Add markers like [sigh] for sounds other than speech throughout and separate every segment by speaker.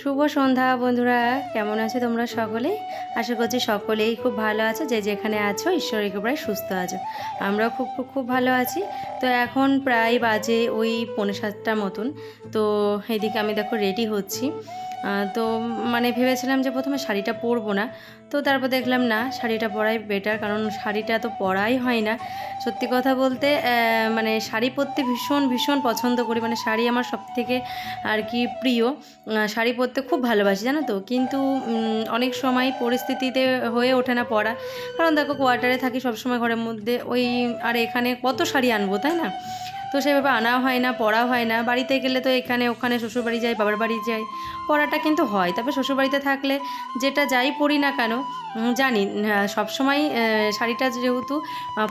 Speaker 1: শুভ সন্ধ্যা, বন্ধুরা। কেমন আছো তোমরা সকলেই আশা করছি সকলেই খুব ভালো আছো। যে যেখানে আছো, ঈশ্বরের কৃপায় সুস্থ আছো। আমরাও খুব খুব খুব ভালো আছি। তো এখন প্রায় বাজে ওই পৌনে সাতটার মতন। তো এদিকে আমি দেখো রেডি হচ্ছি। তো মানে ভেবেছিলাম যে প্রথমে শাড়িটা পরবো না। তো তারপর দেখলাম না, শাড়িটা পরাই বেটার কারণ শাড়িটা তো পরাই হয় না। সত্যি কথা বলতে মানে শাড়ি পরতে ভীষণ ভীষণ পছন্দ করি। মানে শাড়ি আমার সব থেকে আর কি প্রিয়। শাড়ি খুব ভালোবাসি, জানো তো? কিন্তু অনেক সময় পরিস্থিতিতে হয়ে ওঠে না পড়া। কারণ দেখো কোয়ার্টারে থাকি সবসময় ঘরের মধ্যে, ওই, আর এখানে কত শাড়ি আনব, তাই না? তো সেভাবে আনাও হয় না, পড়াও হয় না। বাড়িতে গেলে তো এখানে ওখানে শ্বশুরবাড়ি যাই, বাবার বাড়ি যাই। পড়াটা কিন্তু হয়, তবে শ্বশুরবাড়িতে থাকলে যেটা যাই পড়ি না কেন জানি সব সময় শাড়িটা যেহেতু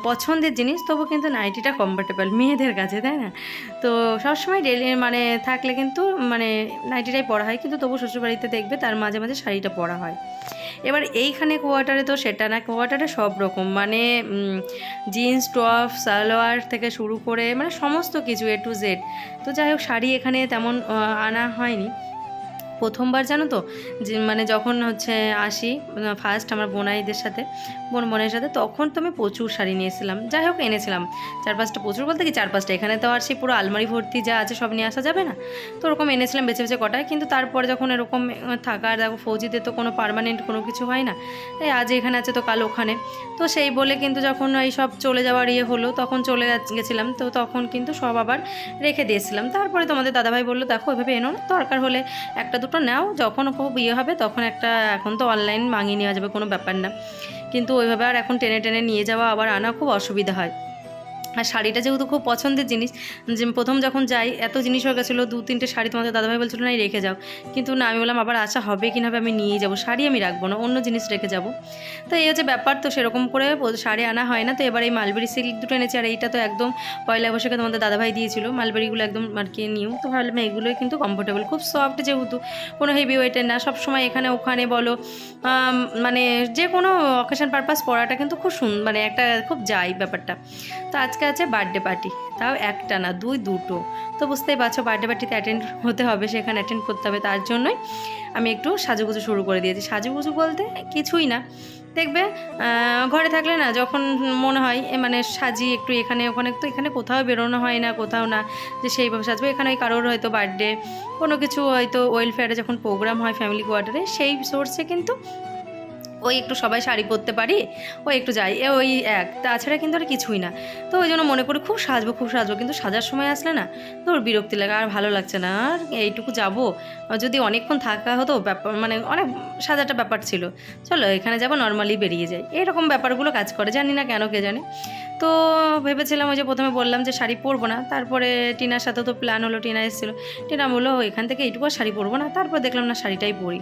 Speaker 1: পছন্দের জিনিস, তবু কিন্তু নাইটিটা কমফোর্টেবল মেয়েদের কাছে, তাই না? তো সবসময় ডেলি মানে থাকলে কিন্তু মানে নাইটিটাই পরা হয়, কিন্তু তবু শ্বশুরবাড়িতে দেখবে তার মাঝে মাঝে শাড়িটা পরা হয়। এবার এইখানে কোয়ার্টারে তো সেটা না কোয়ার্টারে সব রকম মানে জিন্স টপ সালোয়ার থেকে শুরু করে মানে সমস্ত কিছু এ টু জেড তো যাই হোক, শাড়ি এখানে তেমন আনা হয়নি। প্রথমবার জানো তো? মানে যখন হচ্ছে আসি ফার্স্ট আমার বোনাইদের সাথে, বোন বোনের সাথে, তখন তো আমি প্রচুর শাড়ি নিয়েছিলাম। যাই হোক, এনেছিলাম। চার পাঁচটা প্রচুর বলতে কি চার পাঁচটা এখানে তো আর সেই পুরো আলমারি ভর্তি যা আছে সব নিয়ে আসা যাবে না? তো ওরকম এনেছিলাম বেছে বেছে কটায়। কিন্তু তারপরে যখন এরকম থাকার দেখো, ফৌজিতে তো কোনো পার্মানেন্ট কোনো কিছু হয় না। তাই আজ এখানে আছে তো কাল ওখানে। তো সেই বলে কিন্তু যখন এই সব চলে যাওয়ার ইয়ে হলো, তখন চলে গেছিলাম। তো তখন কিন্তু সব আবার রেখে দিয়েছিলাম। তারপরে তোমাদের দাদাভাই বলল, দেখো, এভাবে এনো না। দরকার হলে একটা দুটো নাও, যখন ইয়ে হবে তখন একটা এখন তো অনলাইন মাঙিয়ে নেওয়া যাবে, কোনো ব্যাপার না। কিন্তু ওইভাবে আর এখন টেনে টেনে নিয়ে যাওয়া আবার আনা খুব অসুবিধা হয়। আর শাড়িটা যেহেতু খুব পছন্দের জিনিস, যে প্রথম যখন যাই, এত জিনিস হয়ে গেছিল, দু তিনটে শাড়ি তোমাদের দাদাভাই বলছিল না রেখে যাও। কিন্তু না, আমি বললাম, আবার আশা হবে কি না আমি নিয়ে যাব। শাড়ি আমি রাখব না, অন্য জিনিস রেখে যাব। তো এই হচ্ছে ব্যাপার, তো সেরকম করে শাড়ি আনা হয় না। তো এবার এই মালবেরি সিল্ক দুটো এনেছি, আর এইটা তো একদম পয়লা বৈশাখে তোমাদের দাদাভাই দিয়েছিল। মালবেরিগুলো একদম আর কি নিউ তো ভাবলাম এগুলোই কিন্তু কমফোর্টেবল খুব সফট যেহেতু, কোনো হেভি ওয়েটের না। সব সময় এখানে ওখানে বলো মানে যে কোনো অকেশন পারপাস পরাটা কিন্তু খুব সুন মানে একটা খুব যাই ব্যাপারটা। তো আজকে আছে বার্থডে পার্টি তাও একটা না, দুই দুটো। তো বুঝতেই পারছ বার্থডে পার্টিতে অ্যাটেন্ড হতে হবে, সেখানে অ্যাটেন্ড করতে হবে, তার জন্যই আমি একটু সাজুগুজু শুরু করে দিয়েছি। সাজুগুজু বলতে কিছুই না। দেখবে ঘরে থাকলে না, যখন মনে হয় মানে সাজি একটু এখানে, ওখানে, তো এখানে কোথাও বেরোনো হয় না, কোথাও না যে সেইভাবে সাজবো। এখানে ওই কারোর হয়তো বার্থডে কোনো কিছু হয়তো ওয়েলফেয়ারে যখন প্রোগ্রাম হয় ফ্যামিলি কোয়ার্টারে সেই সোর্সে কিন্তু ওই একটু সবাই শাড়ি পরতে পারি, ওই একটু যাই। এ ওই এক, তাছাড়া কিন্তু আর কিছুই না। তো ওই জন্য মনে করি খুব সাজবো খুব সাজবো, কিন্তু সাজার সময় আসলে না তোর বিরক্তি লাগে, আর ভালো লাগছে না। আর এইটুকু যাব। যদি অনেকক্ষণ থাকা হতো ব্যাপার মানে অনেক সাজাটা ব্যাপার ছিল। চলো এখানে যাব নর্মালি বেরিয়ে যাই। এরকম ব্যাপারগুলো কাজ করে, জানি না কেন কে জানে। তো ভেবেছিলাম ওই যে প্রথমে বললাম যে শাড়ি পরবো না, তারপরে টিনার সাথে তো প্ল্যান হলো, টিনা এসেছিল। টিনা বলল এখান থেকে এইটুকু শাড়ি পরবো না। তারপর দেখলাম না শাড়িটাই পরি।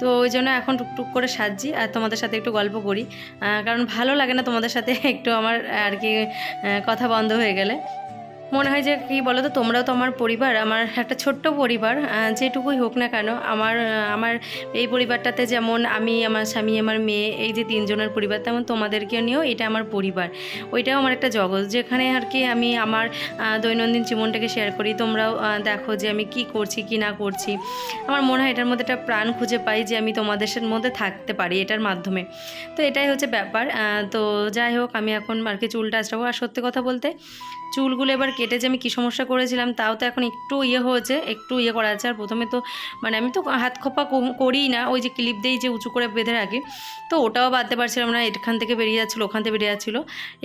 Speaker 1: তো ওই জন্য এখন টুকটুক করে সাজছি আর তোমাদের সাথে একটু গল্প করি। কারণ ভালো লাগে না তোমাদের সাথে [laughs] একটু আমার আর কি কথা বন্ধ হয়ে গেলে। মনে হয় যে, কী বলো তো তোমরাও তো আমার পরিবার, আমার একটা ছোট্ট পরিবার যেটুকুই হোক না কেন, আমার আমার এই পরিবারটাতে যেমন আমি, আমার স্বামী, আমার মেয়ে, এই যে তিনজনের পরিবার, তেমন তোমাদেরকে নিয়েও এটা আমার পরিবার। ওইটাও আমার একটা জগৎ, যেখানে আর কি আমি আমার দৈনন্দিন জীবনটাকে শেয়ার করি। তোমরাও দেখো যে আমি কি করছি, কি না করছি। আমার মনে হয় এটার মধ্যে একটা প্রাণ খুঁজে পাই যে, আমি তোমাদের মধ্যে থাকতে পারি এটার মাধ্যমে। তো এটাই হচ্ছে ব্যাপার তো যাই হোক, আমি এখন আর কি চুলটা আঁচড়াবো। আর সত্যি কথা বলতে, চুলগুলো এবার কেটে যে আমি কী সমস্যা করেছিলাম, তাও তো এখন একটু ইয়ে হয়েছে, একটু ইয়ে করা আছে। আর প্রথমে তো মানে আমি তো হাত খোপা করিই না, ওই যে ক্লিপ দিয়েই যে উঁচু করে বেঁধে রাখি। তো ওটাও বাঁধতে পারছিলাম না, এখান থেকে বেরিয়ে যাচ্ছিল, ওখান থেকে বেরিয়ে যাচ্ছিল।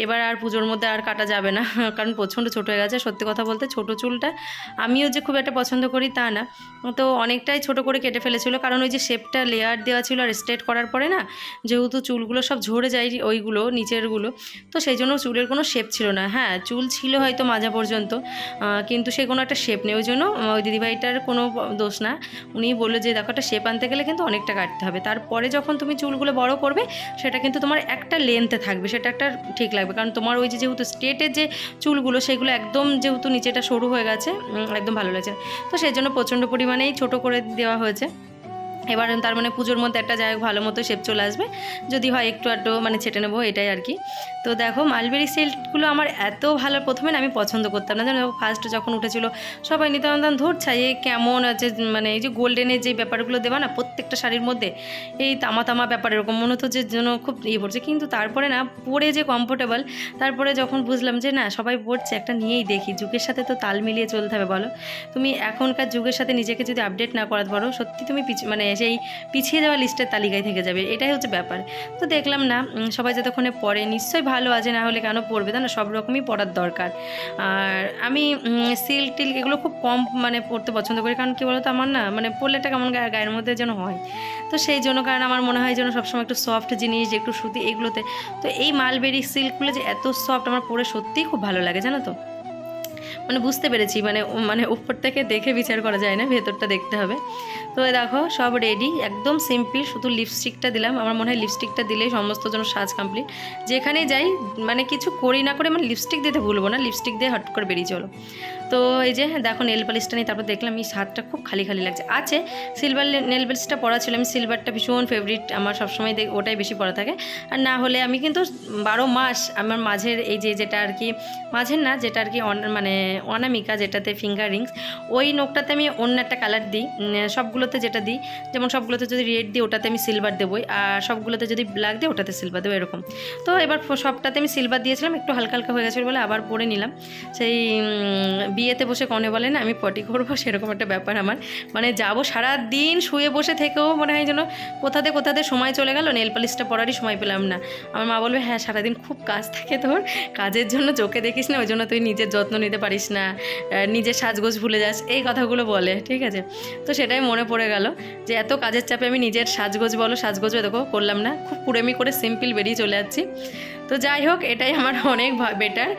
Speaker 1: এবার আর পুজোর মধ্যে আর কাটা যাবে না, [laughs] কারণ প্রচণ্ড ছোটো হয়ে গেছে। সত্যি কথা বলতে ছোটো চুলটা আমিও যে খুব একটা পছন্দ করি তা না। তো অনেকটাই ছোট করে কেটে ফেলেছিল, কারণ ওই যে শেপটা লেয়ার দেওয়া ছিল আর স্ট্রেট করার পরে না, যেহেতু চুলগুলো সব ঝরে যায় ওইগুলো, নিচেরগুলো, তো সেই জন্য চুলের কোনো শেপ ছিল না। হ্যাঁ চুল ছিল হয়তো মাজা পর্যন্ত। কিন্তু সে কোনো একটা শেপ নেই। ওই জন্য ওই দিদিভাইটার কোনো দোষ না। উনি বলল যে, দেখো, একটা শেপ আনতে গেলে কিন্তু অনেকটা কাটতে হবে। তারপরে যখন তুমি চুলগুলো বড় করবে, সেটা কিন্তু তোমার একটা লেন্থে থাকবে। সেটা একটা ঠিক লাগবে। কারণ তোমার ওই যে যেহেতু স্ট্রেটের যে চুলগুলো, সেগুলো একদম যেহেতু নিচেটা সরু হয়ে গেছে একদম ভালো লাগছে তো সেই জন্য প্রচণ্ড পরিমাণেই ছোট করে দেওয়া হয়েছে। এবার তার মানে পুজোর মধ্যে একটা যাই ভালো মতো শেপ চলে আসবে। যদি হয় একটু আধটু মানে ছেটে নেব, এটাই আর কি। তো দেখো মালবেরি সিল্কগুলো আমার এত ভালো, প্রথমে আমি পছন্দ করতাম না। জানো ফার্স্ট যখন উঠেছিল, সবাই নিতান্তন ধরছে এ কেমন আছে মানে এই যে গোল্ডেনের যে ব্যাপারগুলো দেওয়া না, প্রত্যেকটা শাড়ির মধ্যে, এই তামা তামা ব্যাপার এরকম, মনে হতো যে যেন খুব ইয়ে পড়ছে। কিন্তু তারপরে না, পরে যে কমফোর্টেবল তারপরে যখন বুঝলাম যে না, সবাই পড়ছে, একটা নিয়েই দেখি। যুগের সাথে তো তাল মিলিয়ে চলতে হবে, বলো। তুমি এখনকার যুগের সাথে নিজেকে যদি আপডেট না করাতে পারো, সত্যি তুমি পিছ- মানে সেই পিছিয়ে যাওয়া লিস্টের তালিকায় থেকে যাবে, এটাই হচ্ছে ব্যাপার। তো দেখলাম না সবাই যতক্ষণে পড়ে, নিশ্চয়ই ভালো আছে, না হলে কেন পড়বে তা না? সব রকমই পড়ার দরকার। আর আমি সিল্ক টিল্ক এগুলো খুব কম মানে পড়তে পছন্দ করি, কারণ কী বলতো আমার না মানে পড়লে একটা কেমন গায়ে- গায়ের মধ্যে যেন হয়। তো সেই জন্য, কারণ আমার মনে হয় যেন সবসময় একটু সফট জিনিস, একটু সুতি, এগুলোতে। তো এই মালবেরি সিল্কগুলো যে এত সফট আমার পরে সত্যিই খুব ভালো লাগে, জানো তো? মানে বুঝতে পেরেছি মানে মানে উপর থেকে দেখে বিচার করা যায় না, ভেতরটা দেখতে হবে। তো দেখো, সব রেডি একদম সিম্পল শুধু লিপস্টিকটা দিলাম। আমার মনে হয় লিপস্টিকটা দিলেই সমস্ত যেন সাজ কমপ্লিট যেখানে যাই মানে কিছু করি না করে মানে লিপস্টিক দিতে ভুলবো না লিপস্টিক দিয়ে হট করে বেরিয়ে চলো। তো এই যে দেখো নেল পালিশটা নিয়ে তারপর দেখলাম এই হাতটা খুব খালি খালি লাগছে। আছে সিলভার নেল পালিশটা পরা ছিল। আমি সিলভারটা ভীষণ ফেভারিট আমার সবসময় দেখ ওটাই বেশি পরা থাকে। আর না হলে আমি কিন্তু বারো মাস আমার মাঝের এই যে, যেটা আর কি, মাঝের না, যেটা আর কি অন- মানে অনামিকা যেটাতে ফিঙ্গার রিংস ওই নোকটাতে আমি অন্য একটা কালার দিই। সবগুলোতে যেটা দিই, যেমন সবগুলোতে যদি রেড দিই, ওটাতে আমি সিলভার দেবই। আর সবগুলোতে যদি ব্ল্যাক দিই, ওটাতে সিলভার দেবো, এরকম। তো এবার সবটাতে আমি সিলভার দিয়েছিলাম, একটু হালকা হালকা হয়ে গেছিল বলে আবার পরে নিলাম। সেই বিয়েতে বসে কনে বলে না, আমি পটি করব, সেরকম একটা ব্যাপার আমার। মানে যাব দিন শুয়ে বসে থেকেও মনে হয় যেন কোথাতে কোথাতে সময় চলে গেল, নেল পালিশটা পরারই সময় পেলাম না। আমার মা বলবে হ্যাঁ সারাদিন খুব কাজ থাকে তোর, কাজের জন্য চোখে দেখিস না, ওই জন্য তুই নিজের যত্ন নিতে পারিস না নিজের সাজগোজ ভুলে যাস, এই কথাগুলো বলে, ঠিক আছে? তো সেটাই মনে পড়ে গেল যে এত কাজের চাপে আমি নিজের সাজগোজ বলো, সাজগোজও দেখো করলাম না, খুব কুড়েমি করে সিম্পল বেরিয়ে চলে যাচ্ছি। তো যাই হোক, এটাই আমার অনেক বেটার